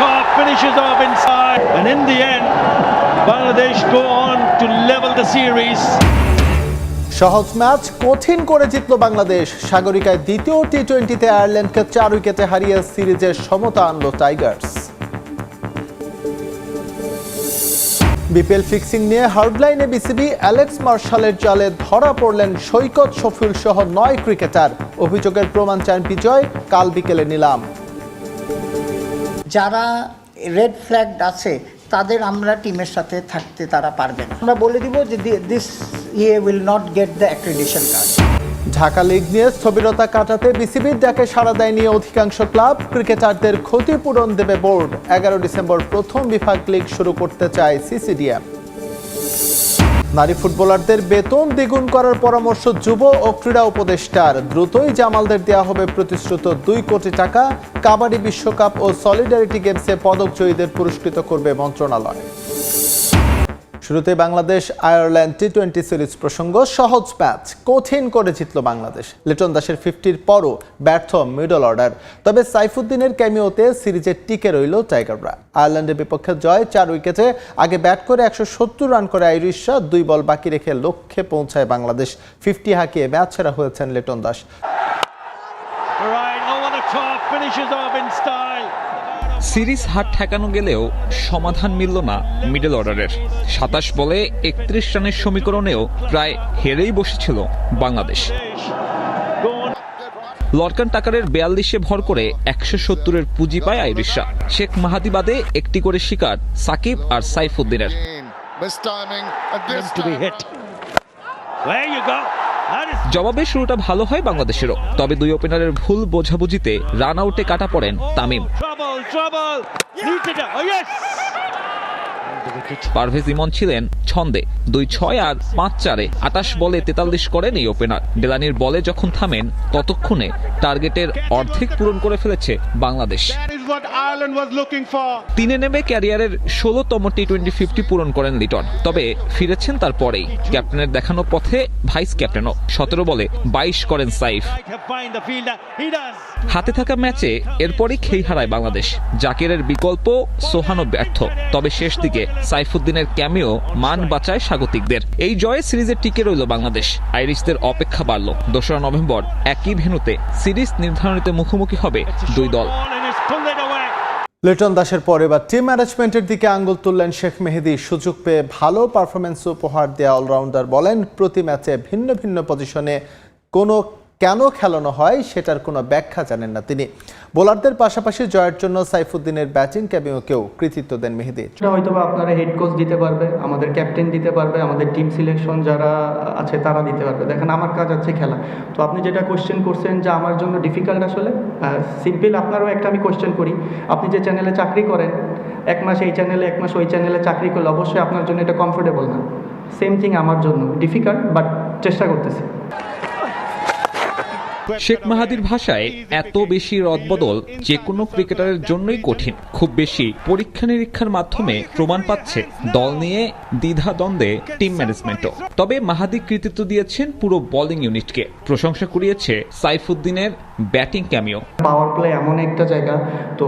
top, finishes off inside, and in the end, Bangladesh go on to level the series. সহজ match কঠিন করে জিতল বাংলাদেশ। সাগরিকায় দ্বিতীয় টি টোয়েন্টিতে আয়ারল্যান্ডকে চার উইকেটে হারিয়ে সিরিজের সমতা আনলো টাইগার্স বিপিএল ফিক্সিং নিয়ে হার্ডলাইনে বিসিবি অ্যালেক্স মার্শালের জালে ধরা পড়লেন সৈকত শফিউল সহ নয় ক্রিকেটার। অভিযোগের প্রমাণ চান বিজয় কাল বিকেলে নিলাম। যারা রেড ফ্ল্যাগ আছে, তাদের আমরা টিমের সাথে থাকতে তারা পারবে না। আমরা বলে দিব যে this year will not get the accreditation card Dhaka league নিয়ে স্থবিরতা কাটাতে বিসিবির ডাকে সাড়া দেয়নি অধিকাংশ ক্লাব, ক্রিকেটারদের ক্ষতিপূরণ দেবে বোর্ড। এগারো ডিসেম্বর প্রথম বিভাগ লিগ শুরু করতে চায় সিসিডিএম নারী ফুটবলারদের বেতন দ্বিগুণ করার পরামর্শ যুব ও ক্রীড়া উপদেষ্টার। দ্রুতই জামালদের দেওয়া হবে প্রতিশ্রুত দুই কোটি টাকা। কাবাডি বিশ্বকাপ ও সলিডারিটি গেমসে পদক জয়ীদের পুরস্কৃত করবে মন্ত্রণালয়। শুরুতে Bangladesh Ireland T twenty series প্রসঙ্গ সহজ ম্যাচ কঠিন করে জিতল বাংলাদেশ। লিটন দাসের ফিফটির পরও ব্যর্থ মিডল অর্ডার তবে সাইফুদ্দিনের ক্যামিওতে সিরিজে টিকে রইল টাইগাররা আয়ারল্যান্ডের বিপক্ষে জয় চার উইকেটে আগে ব্যাট করে একশো সত্তর রান করে আইরিশরা দুই বল বাকি রেখে লক্ষ্যে পৌঁছায় বাংলাদেশ। ফিফটি হাঁকিয়ে ম্যাচ সেরা হয়েছেন Liton Das. Top, finishes off in style. Series হার ঠেকানো গেলেও সমাধান মিলল না মিডল অর্ডারের। সাতাশ বলে একত্রিশ রানের সমীকরণেও প্রায় হেরেই বসেছিল বাংলাদেশ। লর্কান টাকারের বিয়াল্লিশে ভর করে একশো সত্তরের পুঁজি পায় আইরিশরা। শেখ মাহাদি বাদে একটি করে শিকার সাকিব আর সাইফুদ্দিনের। জবাবে শুরুটা ভালো হয় বাংলাদেশেরও তবে দুই ওপেনারের ভুল বোঝাবুঝিতে রান আউটে কাটা পড়েন তামিম. Oh. পারভেজ ইমন ছিলেন ছন্দে দুই ছয় আর পাঁচ চারে আটাশ বলে তেতাল্লিশ করেন এই ওপেনার ডেলানির বলে যখন থামেন ততক্ষণে টার্গেটের অর্ধেক পূরণ করে ফেলেছে Bangladesh what Ireland was looking for. তিনে নেমে ক্যারিয়ারের ষোলোতম টি টোয়েন্টি ফিফটি পূরণ করেন লিটন। তবে ফিরেছেন তারপরেই। ক্যাপ্টেনের দেখানো পথে ভাইস ক্যাপ্টেনও। সতেরো বলে বাইশ করেন সাইফ. হাতে থাকা ম্যাচে এরপরই খেই হারায় বাংলাদেশ। জাকিরের বিকল্প সোহানো ব্যর্থ। তবে শেষ দিকে সাইফুদ্দিনের ক্যামিও মান বাঁচায় স্বাগতিকদের। এই জয়ে সিরিজে টিকে রইল বাংলাদেশ। আইরিশদের অপেক্ষা বাড়ল। দোসরা নভেম্বর একই ভেন্যুতে সিরিজ নির্ধারণীতে মুখোমুখি হবে দুই দল। লিটন দাসের পরে এবার টিম ম্যানেজমেন্টের দিকে আঙ্গুল তুললেন শেখ মেহেদি। সুযোগ পেয়ে ভালো পারফরমেন্স উপহার দেয়া অলরাউন্ডার বলেন, প্রতি ম্যাচে ভিন্ন ভিন্ন পজিশনে কোনো কেন খেলানো হয় সেটার কোনো ব্যাখ্যা জানেন না তিনি। বোলারদের পাশাপাশি জয়ের জন্য সাইফুদ্দিনের ব্যাটিং ক্যামিওকেও কৃতিত্ব দেন মেহেদি হয়তো আপনারা হেড কোচ দিতে পারবে, আমাদের ক্যাপ্টেন দিতে পারবে, আমাদের টিম সিলেকশন যারা আছে তারা দিতে পারবে। দেখেন, আমার কাজ আছে খেলা। তো আপনি যেটা কোশ্চেন করছেন যে আমার জন্য ডিফিকাল্ট আসলে? সিম্পল আপনারও একটা আমি কোশ্চেন করি। আপনি যে চ্যানেলে চাকরি করেন, এক মাস এই চ্যানেলে এক মাস ওই চ্যানেলে চাকরি করলে অবশ্যই আপনার জন্য এটা কমফোর্টেবল না। সেম থিং আমার জন্য। ডিফিকাল্ট বাট চেষ্টা করতেছি। শেখ মাহাদির ভাষায় এত বেশি রদবদল যে কোনো ক্রিকেটারের জন্যই কঠিন। খুব বেশি পরীক্ষা নিরীক্ষার মাধ্যমে প্রমাণ পাচ্ছে দল নিয়ে দ্বিধা দ্বন্দ্বে টিম ম্যানেজমেন্টও তবে মাহাদি কৃতিত্ব দিয়েছেন পুরো বোলিং ইউনিটকে প্রশংসা কুড়িয়েছে সাইফুদ্দিনের ব্যাটিং ক্যামিও পাওয়ার প্লে এমন একটা জায়গা, তো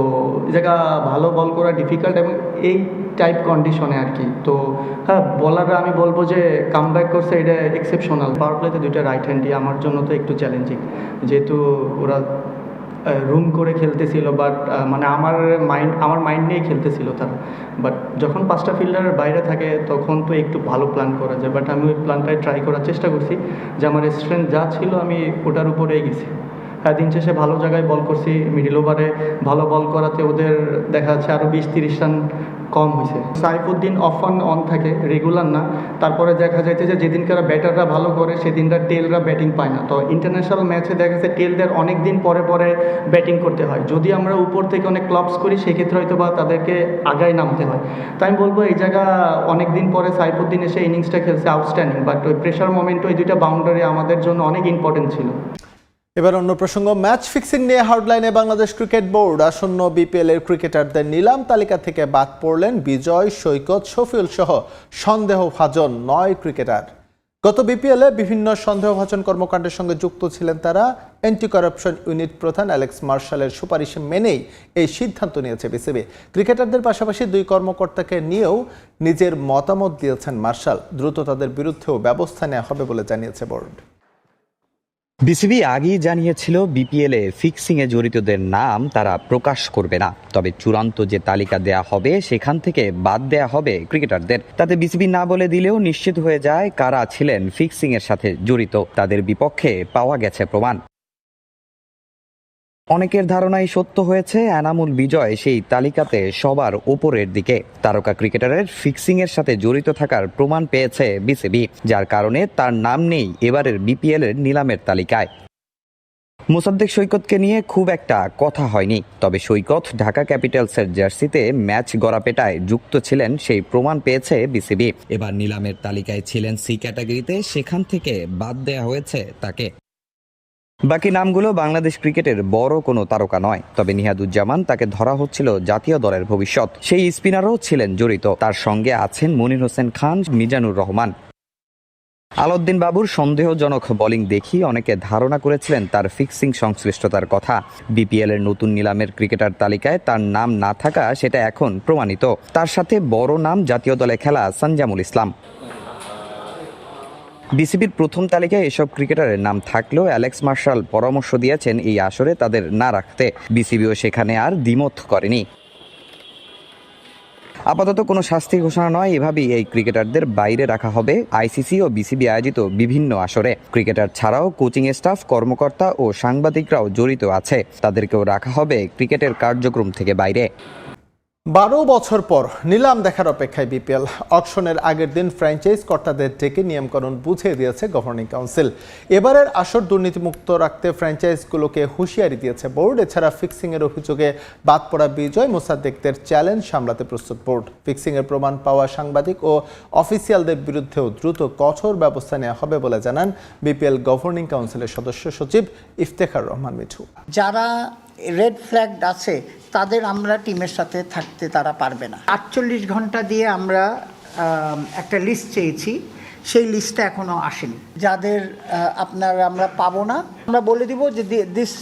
জায়গা ভালো বল করা ডিফিকাল্ট এবং এই টাইপ কন্ডিশনে আর কি। তো হ্যাঁ বলাররা আমি বলব যে কাম ব্যাক করছে, এটা এক্সেপশনাল পাওয়ার প্লেতে দুইটা রাইট হ্যান্ডই আমার জন্য তো একটু চ্যালেঞ্জিং যেহেতু ওরা রুম করে খেলতেছিল বাট মানে আমার মাইন্ড আমার মাইন্ড নিয়ে খেলতেছিল তারা। বাট যখন পাঁচটা ফিল্ডারের বাইরে থাকে, তখন তো একটু ভালো প্ল্যান করা যায়। বাট আমি ওই প্ল্যানটাই ট্রাই করার চেষ্টা করছি যে, আমার স্ট্রেংথ যা ছিল, আমি ওটার উপরেই গেছি হ্যাঁ দিন শেষে ভালো জায়গায় বল করছি মিডিল ওভারে ভালো বল করাতে ওদের দেখা যাচ্ছে আরও বিশ তিরিশ রান কম হয়েছে। সাইফুদ্দিন অফ অন অন থাকে রেগুলার না। তারপরে দেখা যাচ্ছে যে যেদিনকার ব্যাটাররা ভালো করে সেদিনরা টেলরা ব্যাটিং পায় না। তো ইন্টারন্যাশনাল ম্যাচে দেখা যাচ্ছে টেলদের অনেক দিন পরে পরে ব্যাটিং করতে হয়। যদি আমরা উপর থেকে অনেক ক্লাবস করি, সেক্ষেত্রে হয়তো বা তাদেরকে আগায় নামতে হয়। তাই আমি বলব, এই জায়গা অনেক দিন পরে সাইফুদ্দিন এসে ইনিংসটা খেলছে আউটস্ট্যান্ডিং বাট ওই প্রেশার মোমেন্ট ওই দুইটা বাউন্ডারি আমাদের জন্য অনেক ইম্পর্টেন্ট ছিল। এবার অন্য প্রসঙ্গ, ম্যাচ ফিক্সিং নিয়ে হার্ডলাইনে বাংলাদেশ ক্রিকেট বোর্ড। আসন্ন বিপিএল এর ক্রিকেটারদের নিলাম তালিকা থেকে বাদ পড়লেন বিজয়, সৈকত, শফিউল সহ সন্দেহভাজন নয় ক্রিকেটার। গত বিপিএলে বিভিন্ন সন্দেহভাজন কর্মকাণ্ডের সঙ্গে যুক্ত ছিলেন তারা। অ্যান্টি করাপশন ইউনিট প্রধান অ্যালেক্স মার্শালের সুপারিশ মেনেই এই সিদ্ধান্ত নিয়েছে বিসিবি। ক্রিকেটারদের পাশাপাশি দুই কর্মকর্তাকে নিয়েও নিজের মতামত দিয়েছেন মার্শাল। দ্রুত তাদের বিরুদ্ধেও ব্যবস্থা নেওয়া হবে বলে জানিয়েছে বোর্ড। বিসিবি আগেই জানিয়েছিল বিপিএল এ ফিক্সিং এ জড়িতদের নাম তারা প্রকাশ করবে না। তবে চূড়ান্ত যে তালিকা দেয়া হবে, সেখান থেকে বাদ দেয়া হবে ক্রিকেটারদের। তাতে বিসিবি না বলে দিলেও নিশ্চিত হয়ে যায় কারা ছিলেন ফিক্সিং এর সাথে জড়িত। তাদের বিপক্ষে পাওয়া গেছে প্রমাণ। অনেকের ধারণাই সত্য হয়েছে, এনামুল বিজয় সেই তালিকাতে সবার ওপরের দিকে। তারকা ক্রিকেটারের ফিক্সিং এর সাথে জড়িত থাকার প্রমাণ পেয়েছে বিসিবি, যার কারণে তার নাম নেই এবারের বিপিএল এর নিলামের তালিকায়। মোসাদ্দেক সৈকতকে নিয়ে খুব একটা কথা হয়নি, তবে সৈকত ঢাকা ক্যাপিটালসের জার্সিতে ম্যাচ গড়াপেটায় যুক্ত ছিলেন সেই প্রমাণ পেয়েছে বিসিবি। এবার নিলামের তালিকায় ছিলেন সি ক্যাটাগরিতে, সেখান থেকে বাদ দেয়া হয়েছে তাকে। বাকি নামগুলো বাংলাদেশ ক্রিকেটের বড় কোনো তারকা নয়। তবে নিহাদুজ্জামান তাকে ধরা হচ্ছিল জাতীয় দলের ভবিষ্যৎ। সেই স্পিনারও ছিলেন জড়িত। তার সঙ্গে আছেন মনির হোসেন খান, মিজানুর রহমান। আলাউদ্দিন বাবুর সন্দেহজনক বোলিং দেখি অনেকে ধারণা করেছিলেন তার ফিক্সিং সংশ্লিষ্টতার কথা। বিপিএল এর নতুন নিলামের ক্রিকেটার তালিকায় তার নাম না থাকা সেটা এখন প্রমাণিত। তার সাথে বড় নাম জাতীয় দলে খেলা সঞ্জামুল ইসলাম। বিসিবির প্রথম তালিকায় এসব ক্রিকেটারের নাম থাকলেও অ্যালেক্স মার্শাল পরামর্শ দিয়েছেন এই আসরে তাদের না রাখতে। বিসিবিও সেখানে আর দ্বিমত করেনি। আপাতত কোনো শাস্তি ঘোষণা নয়, এভাবেই এই ক্রিকেটারদের বাইরে রাখা হবে। আইসিসি ও বিসিবি আয়োজিত বিভিন্ন আসরে। ক্রিকেটার ছাড়াও কোচিং স্টাফ, কর্মকর্তা ও সাংবাদিকরাও জড়িত আছে। তাদেরকেও রাখা হবে ক্রিকেটের কার্যক্রম থেকে বাইরে। বারো বছর পর নিলাম দেখার অপেক্ষায় বিপিএল। অকশনের আগের দিন ফ্র্যাঞ্চাইজ কর্তাদের ডেকে নিয়মকানুন বুঝিয়ে দিয়েছে গভর্নিং কাউন্সিল এবারের আসর দুর্নীতিমুক্ত রাখতে ফ্র্যাঞ্চাইজগুলোকে হুঁশিয়ারি দিয়েছে বোর্ড। এছাড়া ফিক্সিংয়ের অভিযোগে বাদ পড়া বিজয় মোসাদ্দেকদের চ্যালেঞ্জ সামলাতে প্রস্তুত বোর্ড। ফিক্সিংয়ের প্রমাণ পাওয়া সাংবাদিক ও অফিসিয়ালদের বিরুদ্ধেও দ্রুত কঠোর ব্যবস্থা নেওয়া হবে বলে জানান বিপিএল গভর্নিং কাউন্সিলের সদস্য সচিব ইফতেখার রহমান মিঠু। যারা রেড ফ্ল্যাগ আছে, তাদের আমরা টিমের সাথে থাকতে তারা পারবে না। আটচল্লিশ ঘণ্টা দিয়ে আমরা একটা লিস্ট চেয়েছি, সেই লিস্টটা এখনও আসেনি। যাদের আপনার, আমরা পাবো না আমরা বলে দিব যে this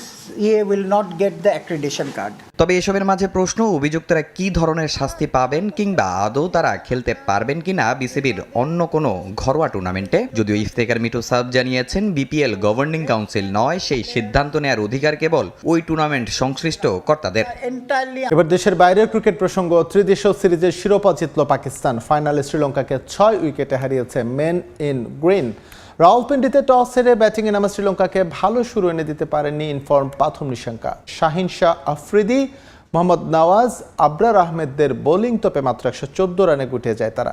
year will not get the accreditation card তবে এসবের মাঝে প্রশ্ন অভিযুক্তরা কি ধরনের শাস্তি পাবেন কিংবা আদৌ তারা খেলতে পারবেন কিনা বিসিবির অন্য কোনো ঘরোয়া টুর্নামেন্টে? যদিও ইফতেকার মিঠু সাব জানিয়েছেন বিপিএল গভর্নিং কাউন্সিল নয় সেই সিদ্ধান্ত নেয়ার অধিকার কেবল ওই টুর্নামেন্ট সংশ্লিষ্ট কর্তাদের। এবার দেশের বাইরের ক্রিকেট প্রসঙ্গ ত্রিদেশীয় সিরিজের শিরোপা জিতল পাকিস্তান। ফাইনালে শ্রীলঙ্কাকে ছয় উইকেটে হারিয়েছে মেন ইন গ্রিন। রাওয়ালপিন্ডিতে টস হেরে ব্যাটিংয়ে নামা শ্রীলঙ্কাকে ভালো শুরু এনে দিতে পারেননি ইনফর্ম প্রাথম নিশঙ্কা। শাহিন শাহ আফ্রিদি, মোহাম্মদ নওয়াজ, আবরার আহমেদদের বোলিং তোপে মাত্র একশো চোদ্দ রানে গুটিয়ে যায় তারা।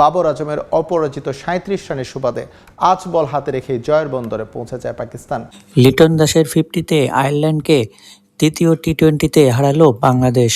বাবর আজমের অপরাজিত সাঁত্রিশ রানের সুবাদে আজ বল হাতে রেখেই জয়ের বন্দরে পৌঁছে যায় পাকিস্তান। লিটন দাসের ফিফটিতে আয়ারল্যান্ডকে তৃতীয় টি টোয়েন্টিতে হারালো বাংলাদেশ।